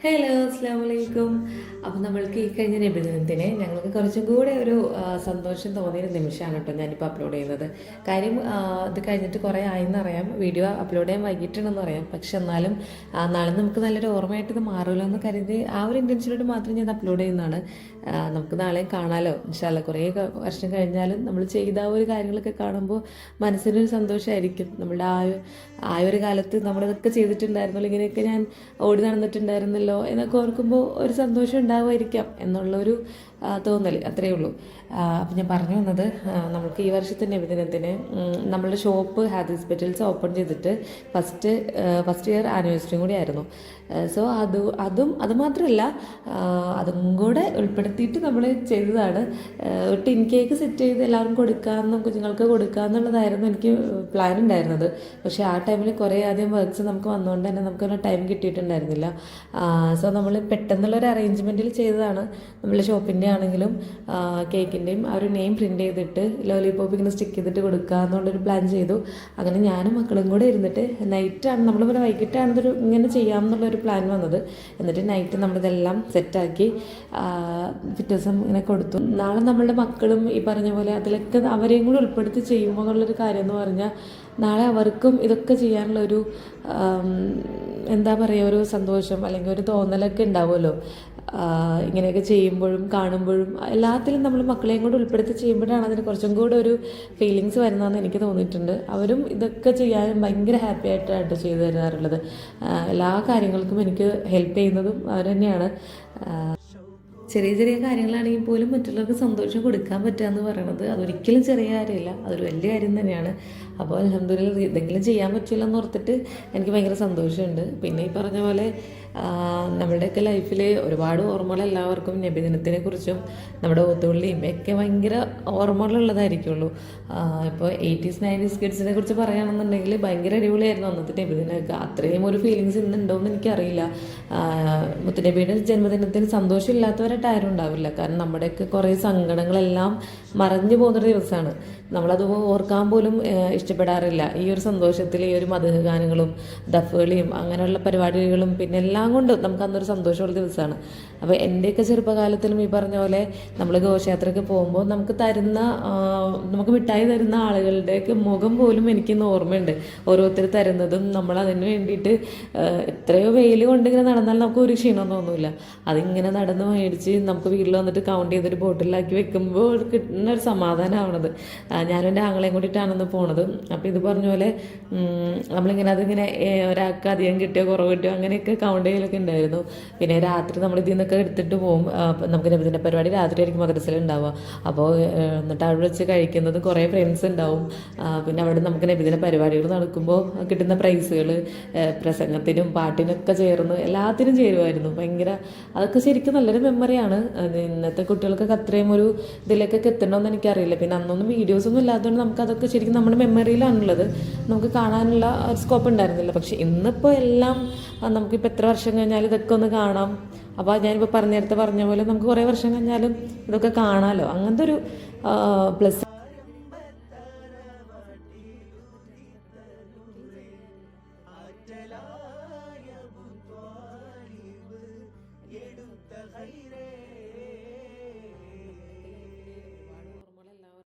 Hello അസ്സാം വലൈക്കും അപ്പം നമ്മൾക്ക് ഈ കഴിഞ്ഞ നിബന്ധനത്തിന് ഞങ്ങൾക്ക് കുറച്ചും കൂടെ ഒരു സന്തോഷം തോന്നിയൊരു നിമിഷമാണ് കേട്ടോ ഞാനിപ്പോൾ അപ്ലോഡ് ചെയ്യുന്നത്. കാര്യം ഇത് കഴിഞ്ഞിട്ട് കുറേ ആയെന്നറിയാം വീഡിയോ അപ്ലോഡ് ചെയ്യാൻ വൈകിട്ടുണ്ടെന്ന് അറിയാം. പക്ഷെ എന്നാലും നാളെ നമുക്ക് നല്ലൊരു ഓർമ്മയായിട്ട് ഇത് മാറുമല്ലോ എന്ന് കരുതി ആ ഒരു ഇന്റൻഷനോട് മാത്രം ഞാൻ അപ്ലോഡ് ചെയ്യുന്നതാണ്. നമുക്ക് നാളെ കാണാലോ. ഇൻഷാല്ല കുറേ വർഷം കഴിഞ്ഞാലും നമ്മൾ ചെയ്ത ആ ഒരു കാര്യങ്ങളൊക്കെ കാണുമ്പോൾ മനസ്സിനൊരു സന്തോഷമായിരിക്കും നമ്മുടെ ആ ആ ഒരു കാലത്ത് നമ്മളിതൊക്കെ ചെയ്തിട്ടുണ്ടായിരുന്നല്ലോ ഇങ്ങനെയൊക്കെ ഞാൻ ഓടി നടന്നിട്ടുണ്ടായിരുന്നല്ലോ എന്നൊക്കെ ഓർക്കുമ്പോൾ ഒരു സന്തോഷം ഉണ്ടാവുമായിരിക്കാം. എന്നുള്ളൊരു തോന്നൽ അത്രയേ ഉള്ളൂ. അപ്പം ഞാൻ പറഞ്ഞു വന്നത് നമ്മൾക്ക് ഈ വർഷത്തെ നബിദിനത്തിന് നമ്മളുടെ ഷോപ്പ് ഹാദിസ് പെറ്റൽസ് ഓപ്പൺ ചെയ്തിട്ട് ഫസ്റ്റ് ഫസ്റ്റ് ഇയർ ആനിവേഴ്സറിയും കൂടി ആയിരുന്നു. സോ അത് അതും അത് മാത്രമല്ല അതും കൂടെ ഉൾപ്പെടുത്തിയിട്ട് നമ്മൾ ചെയ്തതാണ്. ഒരു ടിൻ കേക്ക് സെറ്റ് ചെയ്ത് എല്ലാവർക്കും കൊടുക്കാമെന്നും കുഞ്ഞുങ്ങൾക്ക് കൊടുക്കാമെന്നുള്ളതായിരുന്നു എനിക്ക് പ്ലാൻ ഉണ്ടായിരുന്നത്. പക്ഷേ ആ ടൈമിൽ കുറേ ആദ്യം വർക്ക്സ് നമുക്ക് വന്നുകൊണ്ട് തന്നെ നമുക്കൊരു ടൈം കിട്ടിയിട്ടുണ്ടായിരുന്നില്ല. സോ നമ്മൾ പെട്ടെന്നുള്ള ഒരു അറേഞ്ച്മെന്റിൽ ചെയ്തതാണ് നമ്മളുടെ ഷോപ്പിന്റെ ആണെങ്കിലും കേക്കിന്റെയും ആ ഒരു നെയിം പ്രിന്റ് ചെയ്തിട്ട് ലോലിപോപ്പ് ഇങ്ങനെ സ്റ്റിക്ക് ചെയ്തിട്ട് കൊടുക്കുക എന്നുള്ളൊരു പ്ലാൻ ചെയ്തു. അങ്ങനെ ഞാനും മക്കളും കൂടെ ഇരുന്നിട്ട് നൈറ്റാണ് നമ്മൾ പിന്നെ വൈകിട്ടാണ് ഇതൊരു ഇങ്ങനെ ചെയ്യാമെന്നുള്ളൊരു പ്ലാൻ വന്നത്. എന്നിട്ട് നൈറ്റ് നമ്മളിതെല്ലാം സെറ്റാക്കി പിറ്റേ ദിവസം ഇങ്ങനെ കൊടുത്തു. നാളെ നമ്മളുടെ മക്കളും ഈ പറഞ്ഞ പോലെ അതിലൊക്കെ അവരെയും കൂടി ഉൾപ്പെടുത്തി ചെയ്യുമ്പോൾ എന്നുള്ളൊരു കാര്യം എന്ന് പറഞ്ഞാൽ നാളെ അവർക്കും ഇതൊക്കെ ചെയ്യാനുള്ളൊരു എന്താ പറയുക ഒരു സന്തോഷം അല്ലെങ്കിൽ ഒരു തോന്നലൊക്കെ ഉണ്ടാവുമല്ലോ. ഇങ്ങനെയൊക്കെ ചെയ്യുമ്പോഴും കാണുമ്പോഴും എല്ലാത്തിലും നമ്മൾ മക്കളെയും കൂടെ ഉൾപ്പെടുത്തി ചെയ്യുമ്പോഴാണ് അതിന് കുറച്ചും കൂടെ ഒരു ഫീലിങ്സ് വരുന്നതെന്ന് എനിക്ക് തോന്നിയിട്ടുണ്ട്. അവരും ഇതൊക്കെ ചെയ്യാനും ഭയങ്കര ഹാപ്പി ആയിട്ടായിട്ട് ചെയ്തു തരാറുള്ളത്. എല്ലാ കാര്യങ്ങൾക്കും എനിക്ക് ഹെൽപ്പ് ചെയ്യുന്നതും അവർ തന്നെയാണ്. ചെറിയ ചെറിയ കാര്യങ്ങളാണെങ്കിൽ പോലും മറ്റുള്ളവർക്ക് സന്തോഷം കൊടുക്കാൻ പറ്റുക എന്ന് പറയുന്നത് അതൊരിക്കലും ചെറിയ കാര്യമില്ല അതൊരു വലിയ കാര്യം തന്നെയാണ്. അപ്പോൾ അലഹമ്മദില്ല ഇതെങ്കിലും ചെയ്യാൻ പറ്റില്ല എന്ന് ഓർത്തിട്ട് എനിക്ക് ഭയങ്കര സന്തോഷമുണ്ട്. പിന്നെ ഈ പറഞ്ഞ പോലെ ആ, നമ്മളുടെയൊക്കെ ലൈഫിൽ ഒരുപാട് ഓർമ്മകൾ എല്ലാവർക്കും നബിദിനത്തിനെ കുറിച്ചും നമ്മുടെ ഒത്തുള്ളിയും ഒക്കെ ഭയങ്കര ഓർമ്മകളുള്ളതായിരിക്കുള്ളൂ ഇപ്പോൾ എയ്റ്റീസ് നയന്റീസ് കിഡ്സിനെ കുറിച്ച് പറയുകയാണെന്നുണ്ടെങ്കിൽ ഭയങ്കര അടിപൊളിയായിരുന്നു അന്നത്തെ നബിദിനമൊക്കെ. അത്രയും ഒരു ഫീലിങ്സ് ഇന്നുണ്ടോ എന്ന് എനിക്കറിയില്ല മുത്തുനബിയുടെ ജന്മദിനത്തിന് സന്തോഷമില്ലാത്തവരായിട്ട് ആരും ഉണ്ടാവില്ല. കാരണം നമ്മുടെയൊക്കെ കുറേ സങ്കടങ്ങളെല്ലാം മറഞ്ഞു പോകുന്നൊരു ദിവസമാണ്. നമ്മളത് ഓർക്കാൻ പോലും ഇഷ്ടപ്പെടാറില്ല. ഈ ഒരു സന്തോഷത്തിൽ ഈ ഒരു മധുഹ ഗാനങ്ങളും ദഫുകളിയും അങ്ങനെയുള്ള പരിപാടികളും പിന്നെ എല്ലാം കൊണ്ടും നമുക്ക് അന്നൊരു സന്തോഷമുള്ള ദിവസമാണ്. അപ്പോൾ എന്റെയൊക്കെ ചെറുപ്പകാലത്തിലും ഈ പറഞ്ഞ പോലെ നമ്മൾ ഘോഷയാത്രയ്ക്ക് പോകുമ്പോൾ നമുക്ക് തരുന്ന നമുക്ക് മിഠായി തരുന്ന ആളുകളുടെയൊക്കെ മുഖം പോലും എനിക്കിന്ന് ഓർമ്മയുണ്ട്. ഓരോരുത്തർ തരുന്നതും നമ്മൾ അതിന് വേണ്ടിയിട്ട് എത്രയോ വെയിൽ കൊണ്ടിങ്ങനെ നടന്നാൽ നമുക്ക് ഒരു ക്ഷീണം തോന്നില്ല അതിങ്ങനെ നടന്ന് മേടിച്ച് നമുക്ക് വീട്ടിൽ വന്നിട്ട് കൗണ്ട് ചെയ്തൊരു ബോട്ടിലാക്കി വെക്കുമ്പോൾ കിട്ടുന്ന ഒരു സമാധാനമാവണത് ആ, ഞാനും എന്റെ ആങ്ങളെയും കൂടിയിട്ടാണെന്ന് പോണത്. അപ്പോൾ ഇത് പറഞ്ഞ പോലെ നമ്മളിങ്ങനെ അതിങ്ങനെ ഒരാൾക്ക് അധികം കിട്ടിയോ കുറവ് കിട്ടിയോ അങ്ങനെയൊക്കെ കൗണ്ട് ചെയ്യലൊക്കെ ഉണ്ടായിരുന്നു. പിന്നെ രാത്രി നമ്മൾ ഇതിൽ നിന്നൊക്കെ എടുത്തിട്ട് പോകും. നമുക്ക് നബിദിന പരിപാടി രാത്രി ആയിരിക്കും മദ്രസയിൽ ഉണ്ടാവുക. അപ്പോൾ എന്നിട്ട് അവിടെ വെച്ച് കഴിക്കുന്നത് കുറേ ഫ്രണ്ട്സ് ഉണ്ടാവും. പിന്നെ അവിടെ നമുക്ക് നബിദിന പരിപാടികൾ നടക്കുമ്പോൾ കിട്ടുന്ന പ്രൈസുകൾ പ്രസംഗത്തിനും പാട്ടിനൊക്കെ ചേർന്ന് എല്ലാത്തിനും ചേരുമായിരുന്നു. ഭയങ്കര അതൊക്കെ ശരിക്കും നല്ലൊരു മെമ്മറിയാണ് ഇന്നത്തെ കുട്ടികൾക്കൊക്കെ അത്രയും ഒരു ഇതിലേക്കൊക്കെ എത്തണമെന്ന് എനിക്കറിയില്ല. പിന്നെ അന്നൊന്നും വീഡിയോസ് ഒന്നും ഇല്ലാത്തതുകൊണ്ട് നമുക്ക് അതൊക്കെ ശരിക്കും നമ്മുടെ മെമ്മറിയിലാണുള്ളത് നമുക്ക് കാണാനുള്ള സ്കോപ്പ് ഉണ്ടായിരുന്നില്ല. പക്ഷെ ഇന്നിപ്പോൾ എല്ലാം നമുക്കിപ്പോൾ എത്ര വർഷം കഴിഞ്ഞാലും ഇതൊക്കെ ഒന്ന് കാണാം. അപ്പോൾ ഞാനിപ്പോൾ പറഞ്ഞ നേരത്തെ പറഞ്ഞ പോലെ നമുക്ക് കുറേ വർഷം കഴിഞ്ഞാലും ഇതൊക്കെ കാണാമല്ലോ അങ്ങനത്തെ ഒരു പ്ലസ്